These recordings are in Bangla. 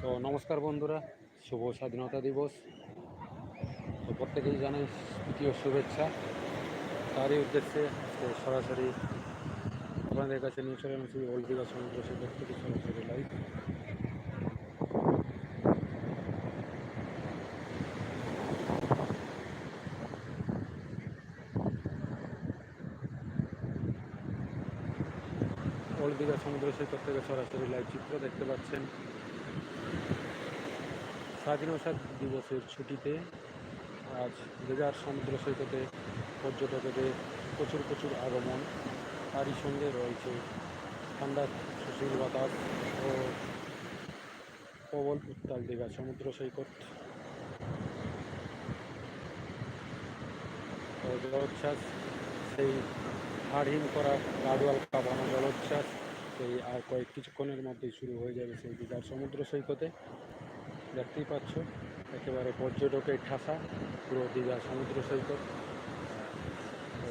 নমস্কার বন্ধুরা, শুভ স্বাধীনতা দিবস। তো প্রত্যেকেই জানাই তৃতীয় শুভেচ্ছা। তারই উদ্দেশ্যে সরাসরি আপনাদের কাছে নিয়ে চলে ওল্ড দীঘা সমুদ্র সৈকত থেকে সরাসরি লাইভ ওল্ড দীঘা সমুদ্র সৈকত থেকে সরাসরি লাইভ চিত্র দেখতে পাচ্ছেন। স্বাধীনতা দিবসের ছুটিতে আজ দীঘার সমুদ্র সৈকতে পর্যটকদের প্রচুর প্রচুর আগমন। তারই সঙ্গে রয়েছে ঠান্ডা সুশীল বাতাস ও প্রবল উত্তাল দীঘা সমুদ্র সৈকত। জলোচ্ছ্বাস, সেই হাড়হিম করা গাডোয়াল কাঁপানো জলোচ্ছ্বাস, সেই আর কয়েক কিছুক্ষণের মধ্যেই শুরু হয়ে যাবে সেই দীঘার সমুদ্র সৈকতে। দেখতেই পাচ্ছ, একেবারে পর্যটকের ঠাসা, পুরো দীঘা সমুদ্র সৈকত। তো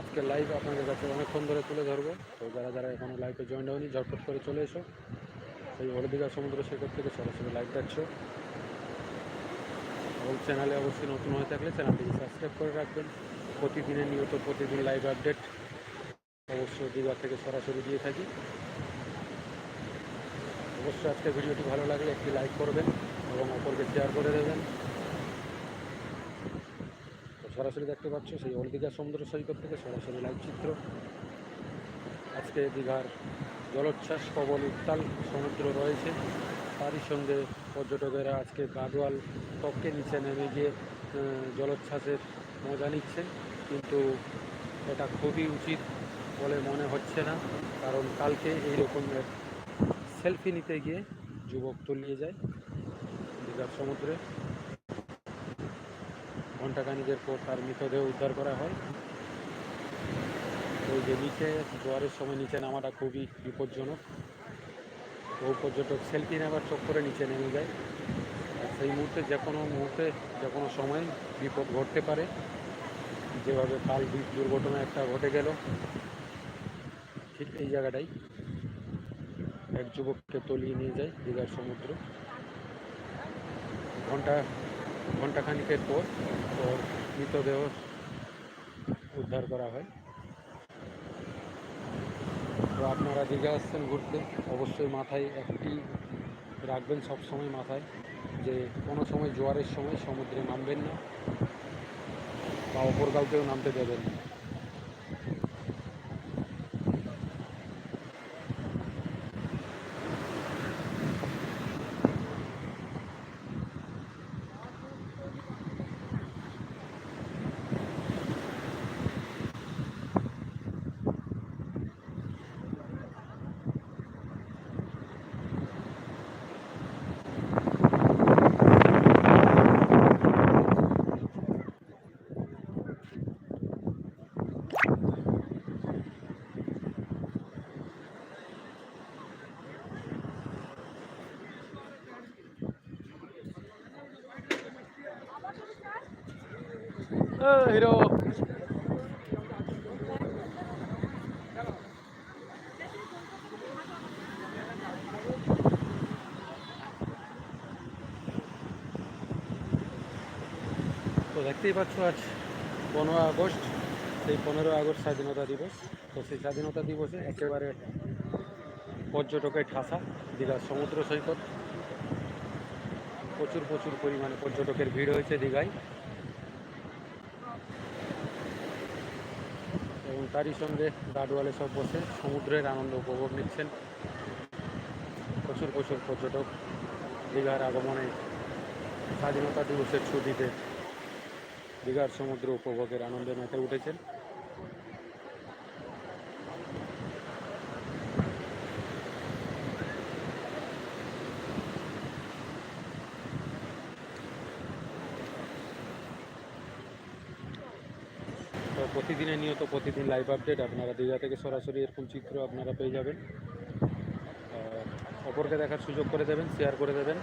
আজকে লাইভ আপনাদের কাছে অনেকক্ষণ ধরে তুলে ধরবো। তো যারা যারা এখনও লাইভে জয়েন হয়নি, ঝটপট করে চলে এসো। সেই দীঘা সমুদ্র সৈকত থেকে সরাসরি লাইভ দেখছ। এবং চ্যানেলে অবশ্যই নতুন হয়ে থাকলে চ্যানেলটিকে সাবস্ক্রাইব করে রাখবেন। প্রতিদিনের নিয়ত, প্রতিদিন লাইভ আপডেট অবশ্যই দীঘা থেকে সরাসরি দিয়ে থাকি। অবশ্যই আজকে ভিডিওটি ভালো লাগলে একটি লাইক করবেন এবং অপরকে শেয়ার করে দেবেন। তো সরাসরি দেখতে পাচ্ছ সেই ওল্ড দীঘা সমুদ্র সৈকত থেকে সরাসরি লাইভ চিত্র। আজকে দীঘার জলোচ্ছ্বাস, প্রবল উত্তাল সমুদ্র রয়েছে। তারই সঙ্গে পর্যটকেরা আজকে গাডোয়াল টপকে নিচে নেমে গিয়ে জলোচ্ছ্বাসের মজা নিচ্ছেন। কিন্তু এটা খুবই উচিত বলে মনে হচ্ছে না, কারণ কালকে এই রকমের সেলফি নিতে গিয়ে যুবক তলিয়ে যায় দীঘার সমুদ্রে। ঘণ্টাখানিকের পর তার মৃতদেহ উদ্ধার করা হয়। ওই যে নিচে জোয়ারের সময় নিচে নামাটা খুবই বিপজ্জনক। বহু পর্যটক সেলফি নেওয়ার চক্করে নিচে নেমে যায়। আর সেই মুহূর্তে যে কোনো মুহূর্তে যে কোনো সময় বিপদ ঘটতে পারে। যেভাবে কাল দুর্ঘটনা একটা ঘটে গেল, ঠিক এই জায়গাটাই। এক যুবককে তলিয়ে নিয়ে যায় দীঘার সমুদ্র। ঘণ্টা, ঘন্টাখানিকের পর ওর মৃতদেহ উদ্ধার করা হয়। তো আপনারা দীঘা আসছেন ঘুরতে, অবশ্যই মাথায় একটি রাখবেন সব সময় মাথায় যে কোনো সময় জোয়ারের সময় সমুদ্রে নামবেন না বা অপর কাউকেও নামতে দেবেন না হিরো তো দেখতেই পাচ্ছ আজ পনেরো আগস্ট, সেই পনেরো আগস্ট স্বাধীনতা দিবস। তো সেই স্বাধীনতা দিবসে একেবারে পর্যটকের ঠাসা, দীঘার সমুদ্র সৈকত। প্রচুর প্রচুর পরিমাণে পর্যটকের ভিড় হয়েছে দীঘায়। এবং তারই সঙ্গে গাডওয়ালে সব বসে সমুদ্রের আনন্দ উপভোগ নিচ্ছেন। প্রচুর প্রচুর পর্যটক দীঘার আগমনে স্বাধীনতা দিবসের ছুটিতে দীঘার সমুদ্র উপভোগের আনন্দে মেতে উঠেছেন। প্রতিদিনের নিয়ত, প্রতিদিন লাইভ আপডেট আপনারা দীঘা থেকে সরাসরি এরকম চিত্র আপনারা পেয়ে যাবেন। অপরকে দেখার সুযোগ করে দেবেন শেয়ার করে দেবেন।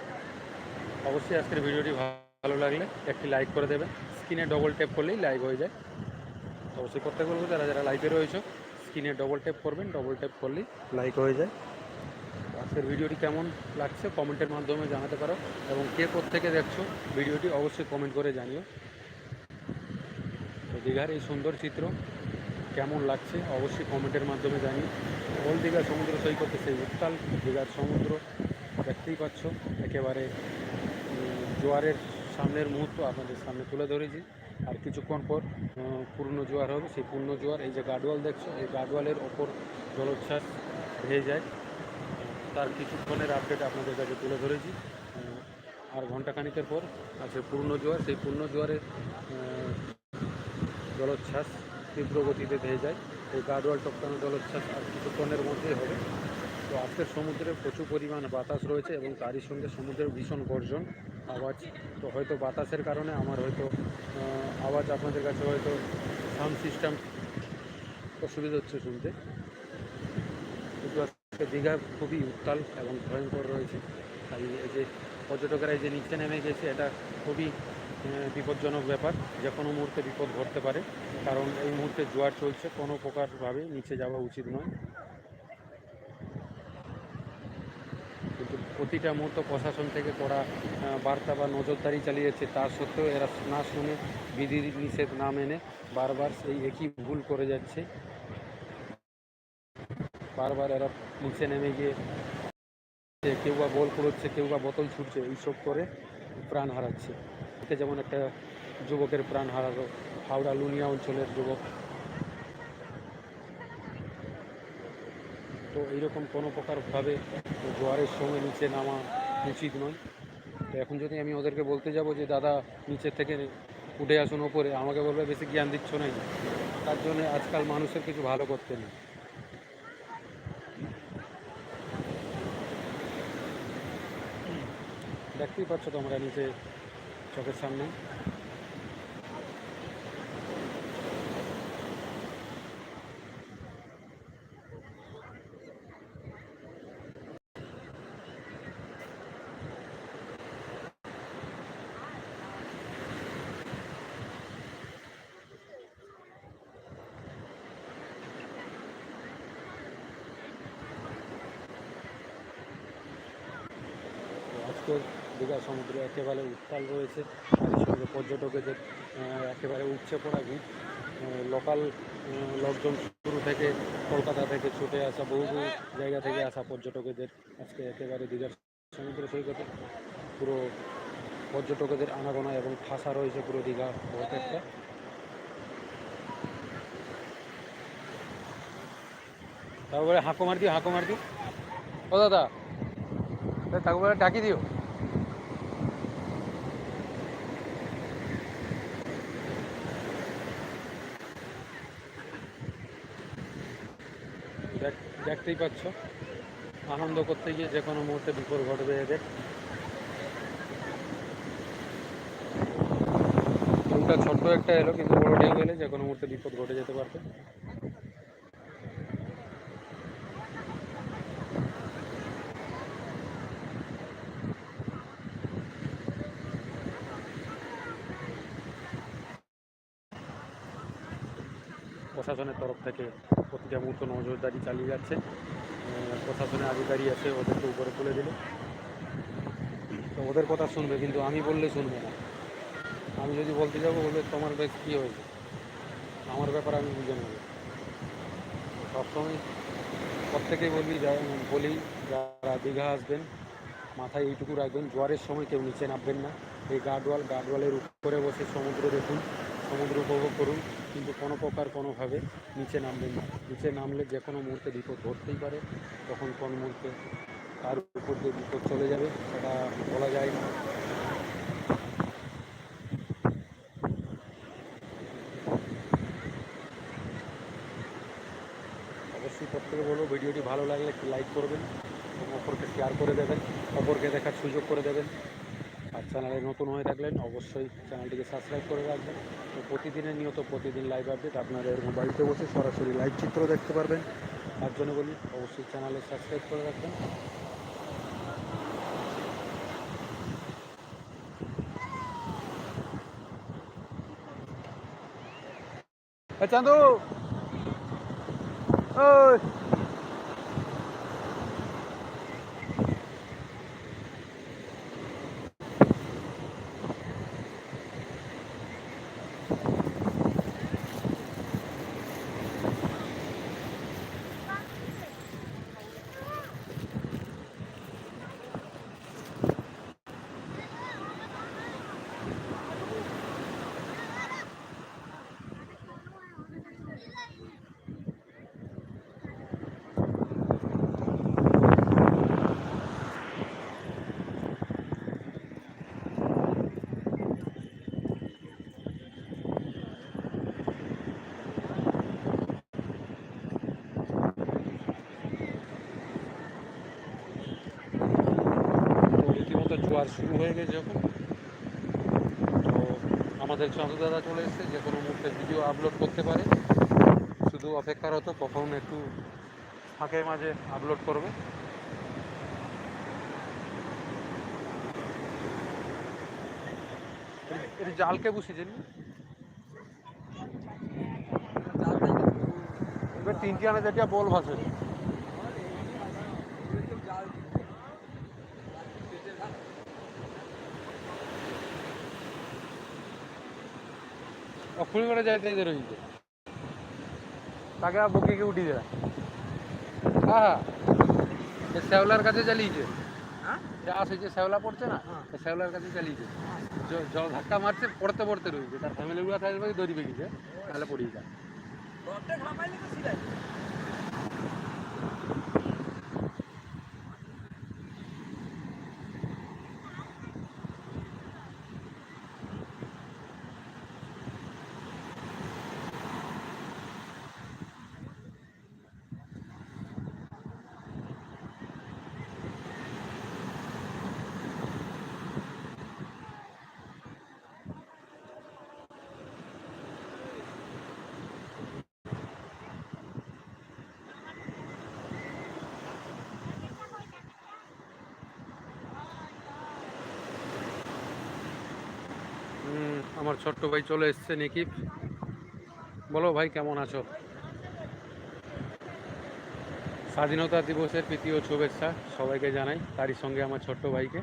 অবশ্যই আজকের ভিডিওটি ভালো লাগলে একটি লাইক করে দেবেন। স্ক্রিনে ডবল ট্যাপ করলেই লাইভ হয়ে যায়। অবশ্যই করতে বলব যারা যারা লাইভে রয়েছে, স্ক্রিনে ডবল ট্যাপ করবেন ডবল ট্যাপ করলেই লাইক হয়ে যায়। আজকের ভিডিওটি কেমন লাগছে কমেন্টের মাধ্যমে জানাতে পারো এবং কে থেকে দেখছ ভিডিওটি অবশ্যই কমেন্ট করে জানিও। তো দীঘার এই সুন্দর চিত্র কেমন লাগছে অবশ্যই কমেন্টের মাধ্যমে জানিও। ওল দীঘার সমুদ্র সৈকতে সেই উত্তাল দীঘার সমুদ্র দেখতেই পাচ্ছ, একেবারে জোয়ারের সামনের মুহূর্ত আপনাদের সামনে তুলে ধরেছি। আর কিছুক্ষণ পর পূর্ণ জোয়ার হবে। সেই পূর্ণ জোয়ার, এই যে গাডওয়াল দেখছ, এই গাডওয়ালের ওপর জলোচ্ছ্বাস হয়ে যায়। তার কিছুক্ষণের আপডেট আপনাদের কাছে তুলে ধরেছি। আর ঘন্টাখানিকের পর আছে পূর্ণ জোয়ার। সেই পূর্ণ জোয়ারে জলোচ্ছ্বাস তীব্র গতিতে ধেয়ে যায়। এই গাডওয়াল টপকানো জলোচ্ছ্বাস আর কিছুক্ষণের মধ্যেই হবে। তো আজকের সমুদ্রে প্রচুর পরিমাণ বাতাস রয়েছে এবং তারই সঙ্গে সমুদ্রের ভীষণ গর্জন, আওয়াজ। তো হয়তো বাতাসের কারণে আমার হয়তো আওয়াজ আপনাদের কাছে হয়তো সাউন্ড সিস্টেম অসুবিধা হচ্ছে শুনতে। আজকে দীঘা খুবই উত্তাল এবং ভয়ঙ্কর রয়েছে। তাই এই যে পর্যটকেরা এই যে নিচে নেমে গেছে, এটা খুবই বিপজ্জনক ব্যাপার। যে কোনো মুহূর্তে বিপদ ঘটতে পারে। কারণ এই মুহূর্তে জোয়ার চলছে, কোনো প্রকারভাবে নিচে যাওয়া উচিত নয় কিন্তু প্রতিটা মুহূর্ত প্রশাসন থেকে করা বার্তা বা নজরদারি চালিয়েছে তা সত্ত্বেও এরা না শুনে বিধি নিষেধ না মেনে বারবার সেই একই ভুল করে যাচ্ছে। বারবার এরা নিচে নেমে গিয়ে কেউ বা বল কুড়োচ্ছে কেউ বা বোতল ছুটছে এইসব করে প্রাণ হারাচ্ছে। যেমন একটা যুবকের প্রাণ হারালো হাওড়া লুনিয়া অঞ্চলের যুবক তো এইরকম কোনো প্রকারভাবে জোয়ারের সময় নিচে নামা উচিত নয়। তো এখন যদি আমি ওদেরকে বলতে যাব যে, দাদা, নিচে থেকে উঠে আসুন ওপরে, আমাকে বলবে বেশি জ্ঞান দিচ্ছ নাই। তার জন্য আজকাল মানুষের কিছু ভালো করতে নেই। দেখতেই পাচ্ছ তোমরা নিচে চোখের সামনে তো আজকের দীঘা সমুদ্র একেবারে উত্তাল রয়েছে। তার সঙ্গে পর্যটকদের একেবারে উপচে পড়া ভিড়। লোকাল লোকজন শুরু থেকে কলকাতা থেকে ছুটে আসা, বহু বহু জায়গা থেকে আসা পর্যটকদের আজকে একেবারে দীঘার সমুদ্র সৈকতে। পুরো পর্যটকদের আনাগোনা এবং ঠাসা রয়েছে পুরো দীঘা একটা তারপরে হাঁকো মার দিও হাঁকো মার দিও ও দাদা, তারপরে ডাকি দিও। দেখতেই পাচ্ছ। আনন্দ করতে গিয়ে যে কোনো মুহূর্তে বিপদ ঘটবে এদের। ঢেউটা ছোট্ট একটা এলো, কিন্তু বড় ঢেউ এলে যে কোনো মুহূর্তে বিপদ ঘটে যেতে পারবে। প্রশাসনের তরফ থেকে প্রতিটা মুহূর্ত নজরদারি চালিয়ে যাচ্ছে। প্রশাসনের আধিকারী আছে, ওদেরকে উপরে তুলে দিল। তো ওদের কথা শুনবে, কিন্তু আমি বললে শুনবে না। আমি যদি বলতে যাব, বলবে, তোমার বেশ কী হয়েছে? আমার ব্যাপার আমি বুঝে নেব। সবসময় প্রত্যেকেই বলবি বলি, যারা দীঘা আসবেন, মাথায় এইটুকু রাখবেন, জোয়ারের সময় কেউ নিচে নামবেন না। এই গার্ডওয়াল গার্ডওয়ালের উপরে বসে সমুদ্র দেখুন। সমুদ্র উপভোগ করুন, কিন্তু কোনো প্রকার, কোনোভাবে নিচে নামবেন না। নিচে নামলে যে কোনো মুহূর্তে বিপদ ঘটতেই পারে, তখন কোন মুহূর্তে তার উপর দিয়ে বিপদ চলে যাবে, সেটা বলা যায় না। অবশ্যই প্রত্যেকে বলব, ভিডিওটি ভালো লাগলে একটি লাইক করবেন এবং অপরকে শেয়ার করে দেবেন, অপরকে দেখার সুযোগ করে দেবেন। চ্যানেলে নতুন হয়ে থাকলেন, অবশ্যই চ্যানেলটিকে সাবস্ক্রাইব করে রাখবেন। তো প্রতিদিনের নিয়ত প্রতিদিন লাইভ আপডেট আপনাদের মোবাইলতে বসে সরাসরি লাইভ চিত্র দেখতে পারবেন। তার জন্য বলি অবশ্যই চ্যানেলে সাবস্ক্রাইব করে রাখবেন। চান্দু! ওই! জোয়ার শুরু হয়ে গেছে যখন তো আমাদের চন্দ্র দাদা চলে এসেছে, যে কোনো মুহূর্তে ভিডিও আপলোড করতে পারে। শুধু অপেক্ষার হতো কখন একটু ফাঁকের মাঝে আপলোড করবে। এটা জালকে বসিয়েছেন? এবার তিনটি আনে যেটা বল ভাসে যাইতে যাইতে রয়েছে তাকে আর বকিকে উঠি দেয় হ্যাঁ হ্যাঁ। এ শ্যাওলার কাছে চালিয়েছে। হ্যাঁ? যা আছে যে শ্যাওলা পড়ছে না হ্যাঁ। শ্যাওলার কাছে চালিয়েছে। জল ধাক্কা মারছে পড়তে পড়তে রয়েছে। তার ফ্যামিলিগুলো থাকবে দড়ি বেঁকেছে তাহলে পড়িয়ে যায় আমার ছোট্ট ভাই চলে এসছে নিকিব বলো ভাই, কেমন আছো? স্বাধীনতা দিবসের প্রীতি শুভেচ্ছা সবাইকে জানাই, তারই সঙ্গে আমার ছোট্ট ভাইকে।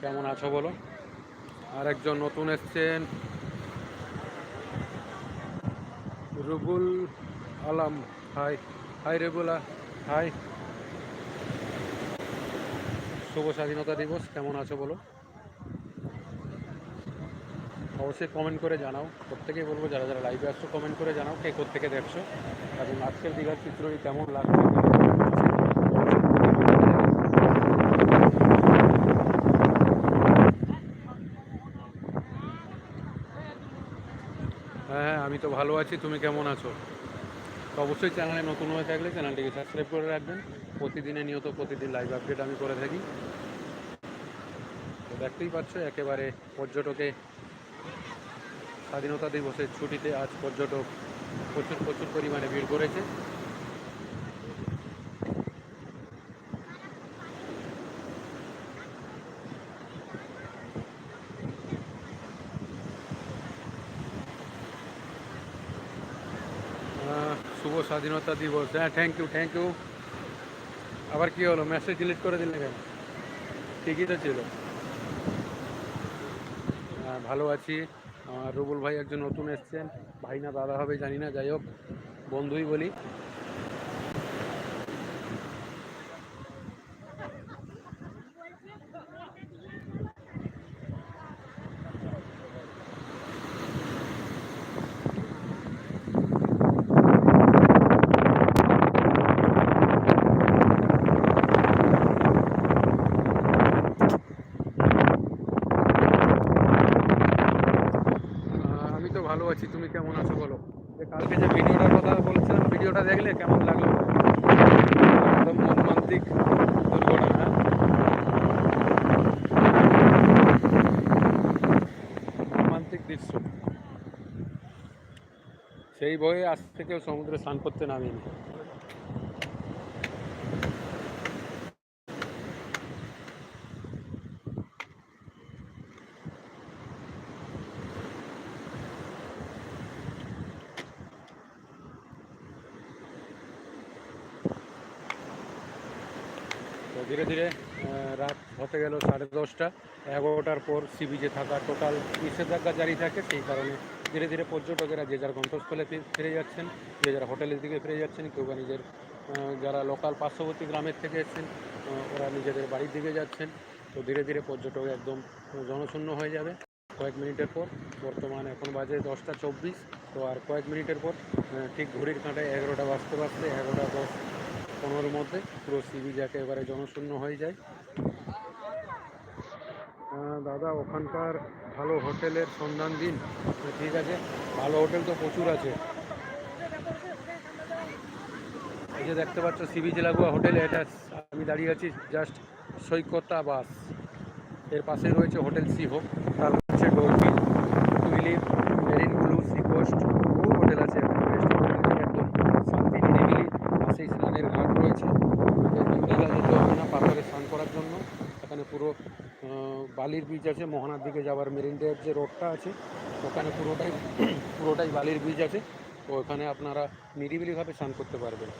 কেমন আছো বলো? আর একজন নতুন এসছেন, Rubul Alam. Hi hi রেবুলা hi. শুভ স্বাধীনতা দিবস, কেমন আছো বলো? অবশ্যই কমেন্ট করে জানাও। প্রত্যেকেই বলব, যারা যারা লাইভে আসছো কমেন্ট করে জানাও কে কোথেকে দেখছ। এবং আজকের দীঘার চিত্রটি কেমন লাগছে। হ্যাঁ হ্যাঁ আমি তো ভালো আছি, তুমি কেমন আছো? তো অবশ্যই চ্যানেলে নতুন হয়ে থাকলে চ্যানেলটিকে সাবস্ক্রাইব করে রাখবেন। প্রতিদিনে নিয়ত প্রতিদিন লাইভ আপডেট আমি করে থাকি। তো দেখতেই পাচ্ছ, একেবারে পর্যটকে স্বাধীনতা দিবসের ছুটিতে আজ পর্যটক প্রচুর প্রচুর পরিমাণে ভিড় করেছে। শুভ স্বাধীনতা দিবস। হ্যাঁ থ্যাংক ইউ থ্যাংক ইউ আবার কি হলো? মেসেজ ডিলিট করে দিলে কেন? ঠিকই তো ছিল। হ্যাঁ, ভালো আছি। রুবুল ভাই একজন নতুন এসছেন। ভাই না দাদা হবে, জানি না। যাই হোক, বন্ধুই বলি আহ, আমি তো ভালো আছি তুমি কেমন আছো বলো যে কালকে যে ভিডিওটার কথা বলছিলাম ভিডিওটা দেখলে কেমন লাগল একদম মর্মান্তিক দুর্ঘটনা হ্যাঁ? মর্মান্তিক দৃশ্য সেই ভয়ে আজ থেকেও সমুদ্রে স্নান করতে নামিনি। ধীরে ধীরে রাত হতে গেল সাড়ে দশটা। এগারোটার পর সি বিচে থাকা টোটাল নিষেধাজ্ঞা জারি থাকে, সেই কারণে ধীরে ধীরে পর্যটকেরা যে যার গন্তস্থলে ফিরে যাচ্ছেন, যে যারা হোটেলের দিকে ফিরে যাচ্ছেন, কেউ বা নিজের যারা লোকাল পার্শ্ববর্তী গ্রামের থেকে এসেছেন ওরা নিজেদের বাড়ির দিকে যাচ্ছেন, তো ধীরে ধীরে পর্যটক একদম জনশূন্য হয়ে যাবে। কয়েক মিনিটের পর, বর্তমানে এখন বাজে দশটা চব্বিশ, তো আর কয়েক মিনিটের পর ঠিক ঘড়ির কাঁটায় এগারোটা বাজতে বাজতে এগারোটা দশ পনেরোর মধ্যে পুরো সি বিচ একেবারে জনশূন্য হয়ে যায়। দাদা, ওখানকার ভালো হোটেলের সন্ধান দিন। ঠিক আছে, ভালো হোটেল তো প্রচুর আছে। এই যে দেখতে পাচ্ছ সি বিচ লাগোয়া হোটেল, এটা আমি দাঁড়িয়ে আছি, জাস্ট সৈকতা বাস। এর পাশে রয়েছে হোটেল সি হোক তার হচ্ছে dolphin tulip marine blue sea coast বহু হোটেল আছে এখানে রেস্টুরেন্ট একদম শান্তি নিরিবিলি পাশেই স্নানের ঘাট রয়েছে দীঘা যেতে হবে না পাথরে স্নান করার জন্য এখানে পুরো আহ, বালির বীজ আছে, মোহনার দিকে যাওয়ার মেরিন ড্রাইভ যে রোডটা আছে, ওখানে পুরোটাই পুরোটাই বালির বীজ আছে। তো ওখানে আপনারা নিরিবিলিভাবে স্নান করতে পারবেন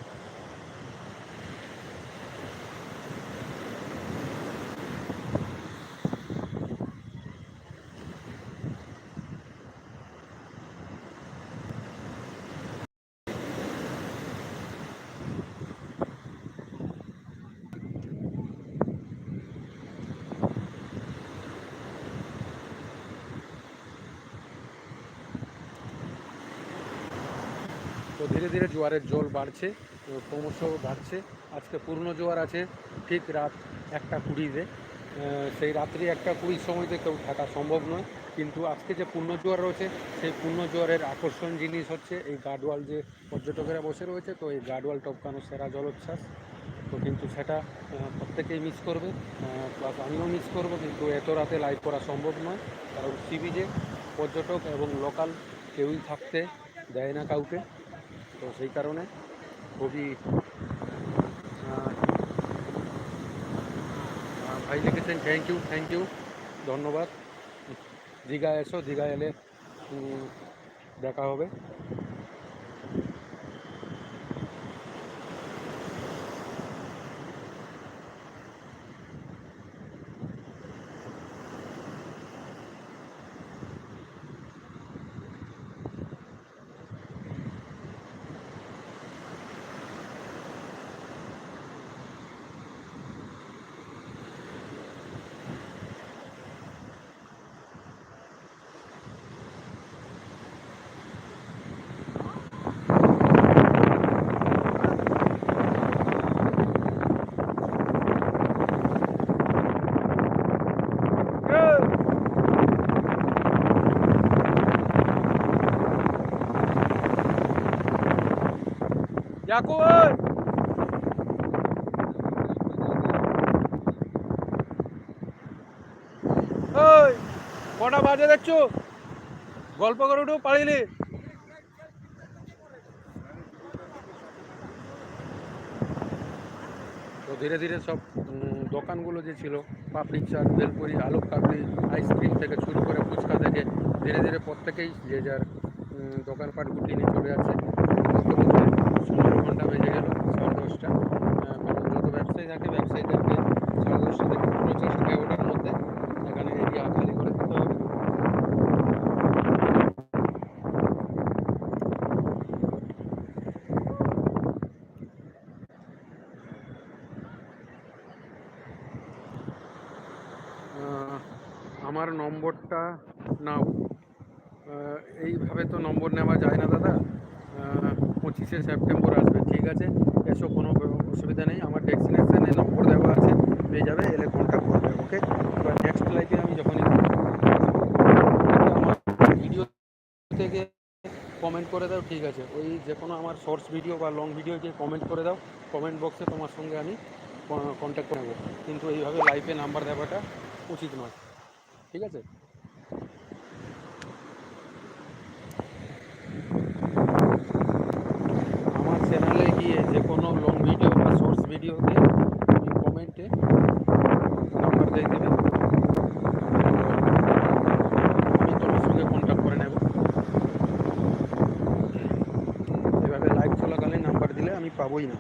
তো ধীরে ধীরে জোয়ারের জল বাড়ছে ক্রমশ বাড়ছে। আজকে পূর্ণ জোয়ার আছে, ঠিক রাত একটা কুড়িতে সেই রাত্রি একটা কুড়ির সময়তে কেউ থাকা সম্ভব নয়। কিন্তু আজকে যে পূর্ণ জোয়ার রয়েছে, সেই পূর্ণ জোয়ারের আকর্ষণ জিনিস হচ্ছে এই গার্ডওয়াল যে পর্যটকেরা বসে রয়েছে, তো এই গার্ডওয়াল টপকানো সেরা জলোচ্ছ্বাস। তো কিন্তু সেটা প্রত্যেকেই মিস করবে। প্লাস আমিও মিস করব, কিন্তু এত রাতে লাইভ করা সম্ভব নয়। কারণ সি পর্যটক এবং লোকাল কেউই থাকতে দেয় না কাউকে। তো সেই কারণে খুবই আহ, আহ, ভাই লিখেছেন থ্যাংক ইউ থ্যাংক ইউ ধন্যবাদ দীঘা এসো দীঘা এলে উম, দেখা হবে ইয়াকুব ওই! কটা বাজে দেখছ? গল্প করে উঠো পারিনি তো ধীরে ধীরে সব দোকানগুলো যে ছিল পাপড়ি চাট বেলপুরি আলু কাবলি, আইসক্রিম থেকে শুরু করে ফুচকা থেকে, ধীরে ধীরে প্রত্যেকেই যে যার দোকানপাট গুটিয়ে নিয়ে চলে যাচ্ছে করতে করতে ষোলো ঘণ্টা বেজে গেল সাড়ে দশটা আহ, কারণ যত ব্যবসায়ী থাকে ব্যবসায়ীদেরকে সাড়ে দশটা থেকে পঞ্চাশ থেকে ওটার মধ্যে এখানে এরিয়া খালি করে দিতে হবে আহ, আমার নম্বরটা নাও আহ, এইভাবে তো নম্বর নেওয়া যায় না দাদা পঁচিশে সেপ্টেম্বর আসবে। ঠিক আছে? এসো, কোনো অসুবিধা নেই। আমার ডেস্টিনেশনে নম্বর দেওয়া আছে। পেয়ে যাবে, এলে কন্ট্যাক্ট করবে ওকে এবার নেক্সট লাইফে আমি যখনই আমার ভিডিও থেকে কমেন্ট করে দাও, ঠিক আছে? ওই যে কোনো আমার শর্টস ভিডিও বা লং ভিডিও গিয়ে কমেন্ট করে দাও। কমেন্ট বক্সে তোমার সঙ্গে আমি কন্ট্যাক্ট করে কিন্তু এইভাবে লাইভে নাম্বার দেওয়াটা উচিত নয়। ঠিক আছে আমার চ্যানেলে গিয়ে যে কোনো লং ভিডিও বা শর্টস ভিডিওতে কমেন্টে নাম্বার দিয়ে দেবে। আমি তোমার সঙ্গে কন্ট্যাক্ট করে নেব। এভাবে লাইভ চলাকালীন নাম্বার দিলে আমি পাবোই না।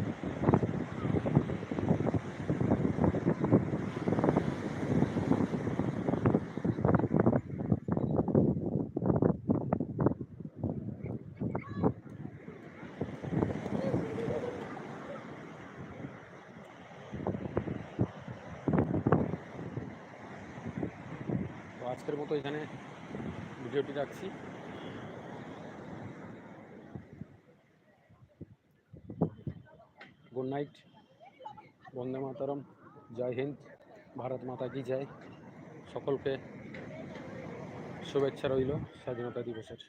আজকের মতো এখানে ভিডিওটি রাখছি। Good night. বন্দে মাতারম। জয় হিন্দ। ভারত মাতা কি জয়। সকলকে শুভেচ্ছা রইল স্বাধীনতা দিবসের।